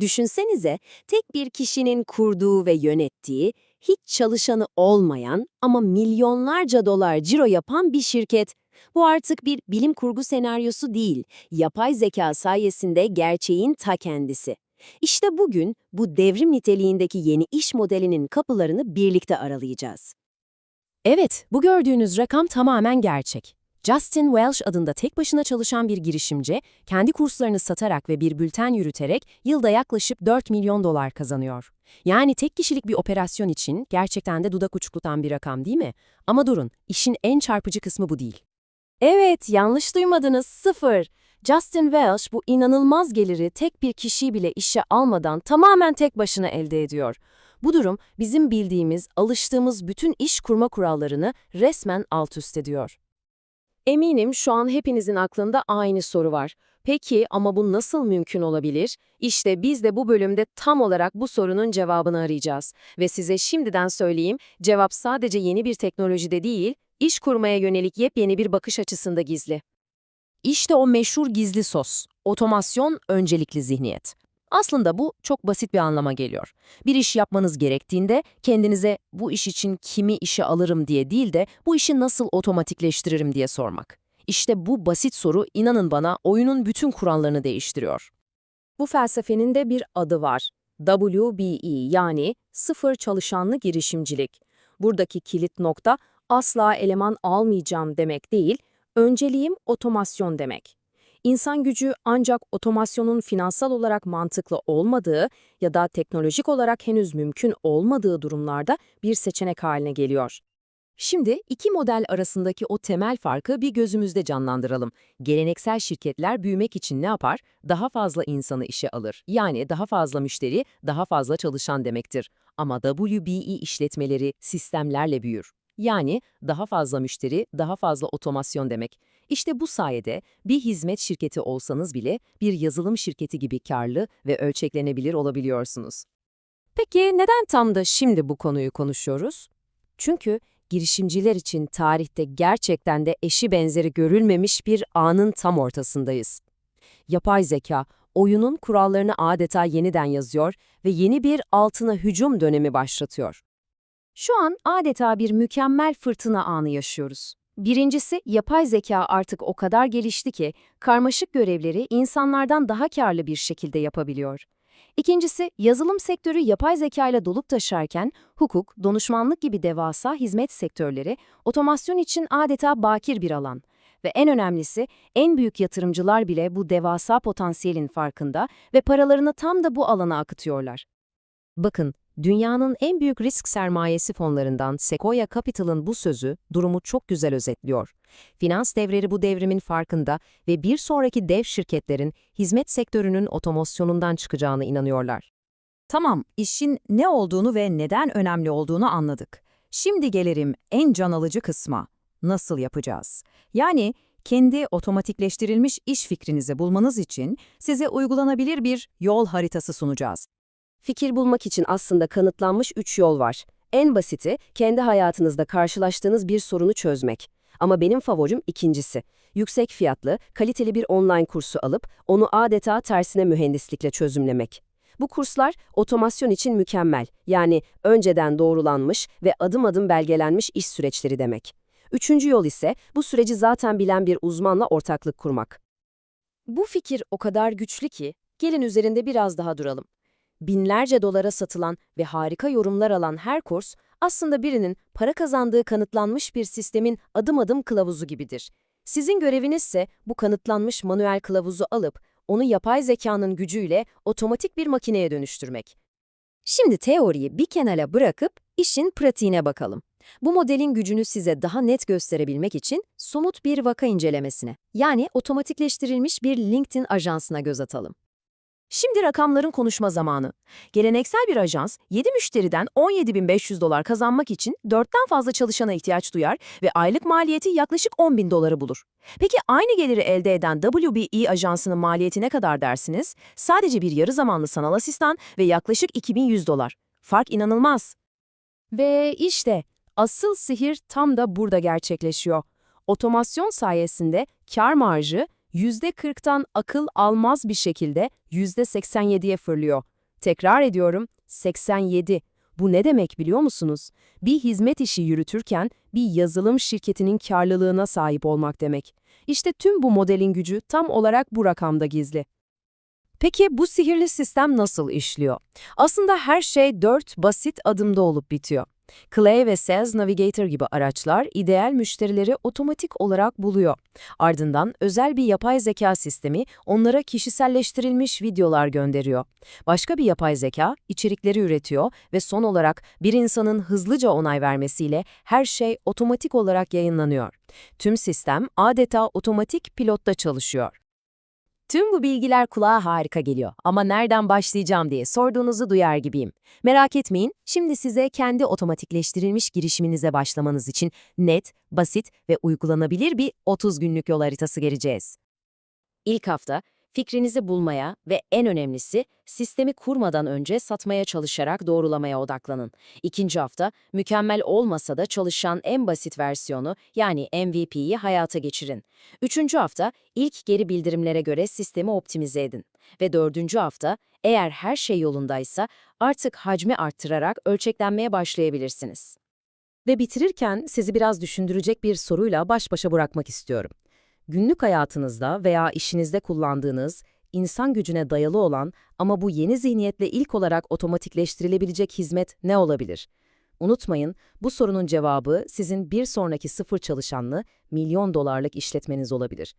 Düşünsenize, tek bir kişinin kurduğu ve yönettiği, hiç çalışanı olmayan ama milyonlarca dolar ciro yapan bir şirket. Bu artık bir bilim kurgu senaryosu değil, yapay zeka sayesinde gerçeğin ta kendisi. İşte bugün bu devrim niteliğindeki yeni iş modelinin kapılarını birlikte aralayacağız. Evet, bu gördüğünüz rakam tamamen gerçek. Justin Welsh adında tek başına çalışan bir girişimci, kendi kurslarını satarak ve bir bülten yürüterek yılda yaklaşık 4 milyon dolar kazanıyor. Yani tek kişilik bir operasyon için gerçekten de dudak uçuklatan bir rakam değil mi? Ama durun, işin en çarpıcı kısmı bu değil. Evet, yanlış duymadınız, sıfır. Justin Welsh bu inanılmaz geliri tek bir kişiyi bile işe almadan tamamen tek başına elde ediyor. Bu durum bizim bildiğimiz, alıştığımız bütün iş kurma kurallarını resmen alt üst ediyor. Eminim şu an hepinizin aklında aynı soru var. Peki ama bu nasıl mümkün olabilir? İşte biz de bu bölümde tam olarak bu sorunun cevabını arayacağız. Ve size şimdiden söyleyeyim, cevap sadece yeni bir teknolojide değil, iş kurmaya yönelik yepyeni bir bakış açısında gizli. İşte o meşhur gizli sos, otomasyon öncelikli zihniyet. Aslında bu çok basit bir anlama geliyor. Bir iş yapmanız gerektiğinde kendinize bu iş için kimi işe alırım diye değil de bu işi nasıl otomatikleştiririm diye sormak. İşte bu basit soru inanın bana oyunun bütün kurallarını değiştiriyor. Bu felsefenin de bir adı var. WBE yani sıfır çalışanlı girişimcilik. Buradaki kilit nokta asla eleman almayacağım demek değil, önceliğim otomasyon demek. İnsan gücü ancak otomasyonun finansal olarak mantıklı olmadığı ya da teknolojik olarak henüz mümkün olmadığı durumlarda bir seçenek haline geliyor. Şimdi iki model arasındaki o temel farkı bir gözümüzde canlandıralım. Geleneksel şirketler büyümek için ne yapar? Daha fazla insanı işe alır. Yani daha fazla müşteri, daha fazla çalışan demektir. Ama WBE işletmeleri sistemlerle büyür. Yani daha fazla müşteri, daha fazla otomasyon demek. İşte bu sayede bir hizmet şirketi olsanız bile bir yazılım şirketi gibi karlı ve ölçeklenebilir olabiliyorsunuz. Peki neden tam da şimdi bu konuyu konuşuyoruz? Çünkü girişimciler için tarihte gerçekten de eşi benzeri görülmemiş bir anın tam ortasındayız. Yapay zeka, oyunun kurallarını adeta yeniden yazıyor ve yeni bir altına hücum dönemi başlatıyor. Şu an adeta bir mükemmel fırtına anı yaşıyoruz. Birincisi, yapay zeka artık o kadar gelişti ki karmaşık görevleri insanlardan daha karlı bir şekilde yapabiliyor. İkincisi, yazılım sektörü yapay zeka ile dolup taşarken hukuk, danışmanlık gibi devasa hizmet sektörleri otomasyon için adeta bakir bir alan. Ve en önemlisi, en büyük yatırımcılar bile bu devasa potansiyelin farkında ve paralarını tam da bu alana akıtıyorlar. Bakın, dünyanın en büyük risk sermayesi fonlarından Sequoia Capital'ın bu sözü durumu çok güzel özetliyor. Finans devleri bu devrimin farkında ve bir sonraki dev şirketlerin hizmet sektörünün otomasyonundan çıkacağına inanıyorlar. Tamam, işin ne olduğunu ve neden önemli olduğunu anladık. Şimdi gelelim en can alıcı kısma. Nasıl yapacağız? Yani kendi otomatikleştirilmiş iş fikrinizi bulmanız için size uygulanabilir bir yol haritası sunacağız. Fikir bulmak için aslında kanıtlanmış üç yol var. En basiti, kendi hayatınızda karşılaştığınız bir sorunu çözmek. Ama benim favorim ikincisi. Yüksek fiyatlı, kaliteli bir online kursu alıp onu adeta tersine mühendislikle çözümlemek. Bu kurslar otomasyon için mükemmel, yani önceden doğrulanmış ve adım adım belgelenmiş iş süreçleri demek. Üçüncü yol ise bu süreci zaten bilen bir uzmanla ortaklık kurmak. Bu fikir o kadar güçlü ki, gelin üzerinde biraz daha duralım binlerce dolara satılan ve harika yorumlar alan her kurs aslında birinin para kazandığı kanıtlanmış bir sistemin adım adım kılavuzu gibidir. Sizin göreviniz ise bu kanıtlanmış manuel kılavuzu alıp onu yapay zekanın gücüyle otomatik bir makineye dönüştürmek. Şimdi teoriyi bir kenara bırakıp işin pratiğine bakalım. Bu modelin gücünü size daha net gösterebilmek için somut bir vaka incelemesine, yani otomatikleştirilmiş bir LinkedIn ajansına göz atalım. Şimdi rakamların konuşma zamanı. Geleneksel bir ajans 7 müşteriden 17.500 dolar kazanmak için 4'ten fazla çalışana ihtiyaç duyar ve aylık maliyeti yaklaşık 10.000 doları bulur. Peki aynı geliri elde eden WBE ajansının maliyeti ne kadar dersiniz? Sadece bir yarı zamanlı sanal asistan ve yaklaşık 2100 dolar. Fark inanılmaz. Ve işte asıl sihir tam da burada gerçekleşiyor. Otomasyon sayesinde kar marjı %40'tan akıl almaz bir şekilde %87'ye fırlıyor. Tekrar ediyorum, 87. Bu ne demek biliyor musunuz? Bir hizmet işi yürütürken bir yazılım şirketinin karlılığına sahip olmak demek. İşte tüm bu modelin gücü tam olarak bu rakamda gizli. Peki bu sihirli sistem nasıl işliyor? Aslında her şey dört basit adımda olup bitiyor. Clay ve Sales Navigator gibi araçlar ideal müşterileri otomatik olarak buluyor. Ardından özel bir yapay zeka sistemi onlara kişiselleştirilmiş videolar gönderiyor. Başka bir yapay zeka içerikleri üretiyor ve son olarak bir insanın hızlıca onay vermesiyle her şey otomatik olarak yayınlanıyor. Tüm sistem adeta otomatik pilotta çalışıyor. Tüm bu bilgiler kulağa harika geliyor ama nereden başlayacağım diye sorduğunuzu duyar gibiyim. Merak etmeyin, şimdi size kendi otomatikleştirilmiş girişiminize başlamanız için net, basit ve uygulanabilir bir 30 günlük yol haritası geleceğiz. İlk hafta, fikrinizi bulmaya ve en önemlisi sistemi kurmadan önce satmaya çalışarak doğrulamaya odaklanın. İkinci hafta, mükemmel olmasa da çalışan en basit versiyonu yani MVP'yi hayata geçirin. Üçüncü hafta, ilk geri bildirimlere göre sistemi optimize edin. Ve dördüncü hafta, eğer her şey yolundaysa artık hacmi arttırarak ölçeklenmeye başlayabilirsiniz. Ve bitirirken sizi biraz düşündürecek bir soruyla baş başa bırakmak istiyorum. Günlük hayatınızda veya işinizde kullandığınız, insan gücüne dayalı olan ama bu yeni zihniyetle ilk olarak otomatikleştirilebilecek hizmet ne olabilir? Unutmayın, bu sorunun cevabı sizin bir sonraki sıfır çalışanlı milyon dolarlık işletmeniz olabilir.